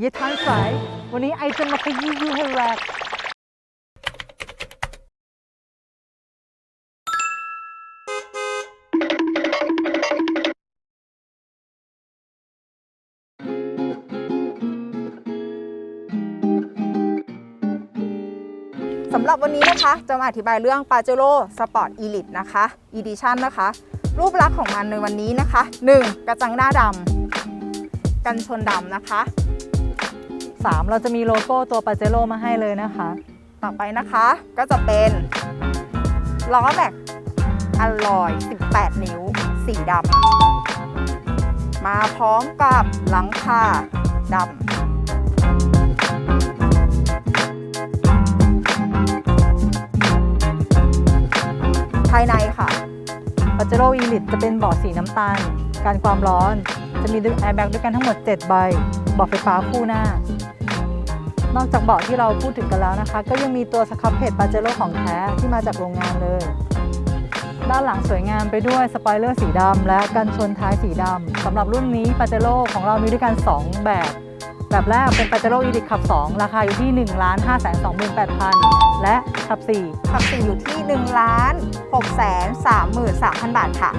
เยทันสาย วันนี้ไอจะมาขยี้ยูให้แรกสำหรับวันนี้นะคะ จะมาอธิบายเรื่อง Pajero Sport Elite นะคะ Edition นะคะ รูปลักษณ์ของมันในวันนี้นะคะ 1. กระจังหน้าดำกันชนดำนะคะ 3 เราจะมีโลโก้ตัวปาเจโร่มาให้เลยนะคะ ต่อไปนะคะก็จะเป็นล้อแม็กอลลอย 18 นิ้ว สีดำ มาพร้อมกับหลังคาดำภายในค่ะปาเจโร่อีลิตจะเป็นเบาะสีน้ำตาล การความร้อน จะมีแอร์แบ็กด้วยกันทั้งหมด 7 ใบาะไฟฟ้าคู่หน้า นอกจากเบาะที่เราพูดถึงกันแล้วนะคะ ก็ยังมีตัวสครับเพจปาเจโร่ของแท้ที่มาจากโรงงานเลย ด้านหลังสวยงามไปด้วยสปอยเลอร์สีดำและกันชนท้ายสีดำสำหรับรุ่นนี้ปาเจโร่ของเรามีด้วยกัน 2 แบบ แบบแรกเป็นปาเจโร่อีลิตขับ 2 ราคาอยู่ที่ 1 5 2 8 0 0 0 และขับ4ขับสี่อยู่ที่1ล้าน6 3 3 3 0 0 0 บาทค่ะ